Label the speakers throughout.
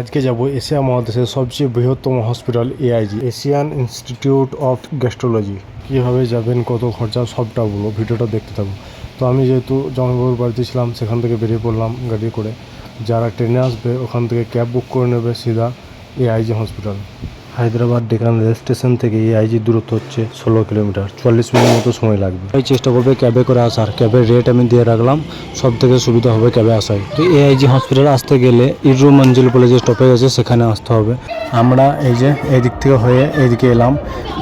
Speaker 1: আজকে যাব এশিয়া মহাদেশের সবচেয়ে বৃহত্তম hospital AIG Asian Institute of Gastrology. কীভাবে যাবেন, কত খরচা, সবটা বলব, ভিডিওটা দেখতে থাকব তো আমি যেহেতু জঙ্গলবাবুর বাড়িতে ছিলাম, সেখান থেকে বেরিয়ে পড়লাম গাড়ি করে। যারা ট্রেনে আসবে, ওখান থেকে ক্যাব বুক করে নেবে সিধা AIG hospital. Hyderabad Deccan rail station থেকে এআইজির দূরত্ব হচ্ছে ষোলো কিলোমিটার। চল্লিশ মিনিট মতো সময় লাগবে। তাই চেষ্টা করবে ক্যাবে করে আসার। ক্যাবের রেট আমি দিয়ে রাখলাম। সব থেকে সুবিধা হবে ক্যাবে আসায়। তো এআইজি হসপিটাল আসতে গেলে ইরু মঞ্জিল বলে যে স্টপেজ আছে, সেখানে আসতে হবে। আমরা এই যে এই দিক থেকে হয়ে এইদিকে এলাম।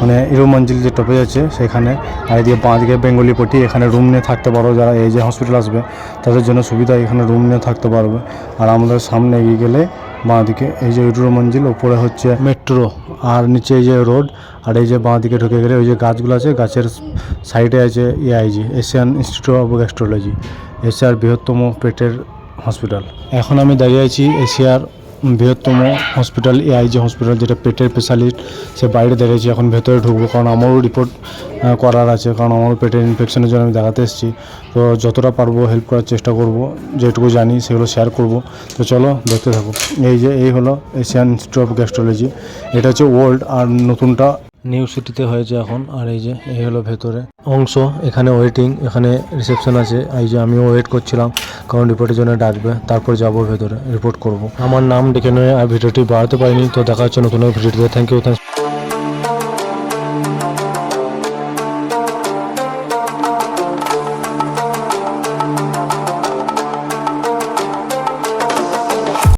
Speaker 1: মানে ইরু মঞ্জিল যে স্টপেজ আছে, সেখানে আর এদিকে বাঁ দিকে বেঙ্গলি পটি, এখানে রুম নিয়ে থাকতে পারো যারা এই যে হসপিটাল আসবে। তাদের জন্য সুবিধা এখানে রুম নিয়ে থাকতে পারবে। আর আমাদের সামনে এগিয়ে গেলে বাঁ দিকে এই যে উড্রো মঞ্জিল, ওপরে হচ্ছে মেট্রো আর নিচে এই যে রোড আর এই যে বাঁদিকে ঢুকে গেলে ওই যে গাছগুলো আছে, গাছের সাইডে আছে AIG Asian Institute of Gastrology এশিয়ার বৃহত্তম পেটের হসপিটাল এখন আমি দাঁড়িয়ে আছি এশিয়ার বৃহত্তম হসপিটাল এআইজি হসপিটাল যেটা পেটের স্পেশালিস্ট সে বাইরে দাঁড়িয়েছি এখন ভেতরে ঢুকবো। কারণ আমারও রিপোর্ট করার আছে, কারণ আমারও পেটের ইনফেকশনের জন্য আমি দেখাতে এসেছি। তো যতটা পারব হেল্প করার চেষ্টা করব, যেটুকু জানি, সেগুলো শেয়ার করব। তো চলো, দেখতে থাকো। এই যে, এই হলো এশিয়ান ইনস্টিটিউট অফ গ্যাস্ট্রোলজি এটা হচ্ছে ওল্ড আর নতুনটা নিউ সিটিতে হয়েছে এখন। আর এই যে, এই হলো ভেতরে। অংশ, এখানে ওয়েটিং এখানে রিসেপশন আছে। এই যে, আমিও ওয়েট করছিলাম। কারণ রিপোর্টের জন্য ডাকবে, তারপর যাব ভেতরে রিপোর্ট করব। আমার নাম ডেকে নয় আর ভিডিওটি বাড়াতে পারিনি, তো দেখা হচ্ছে নতুন ভিডিওতে থ্যাংক ইউ থ্যাংক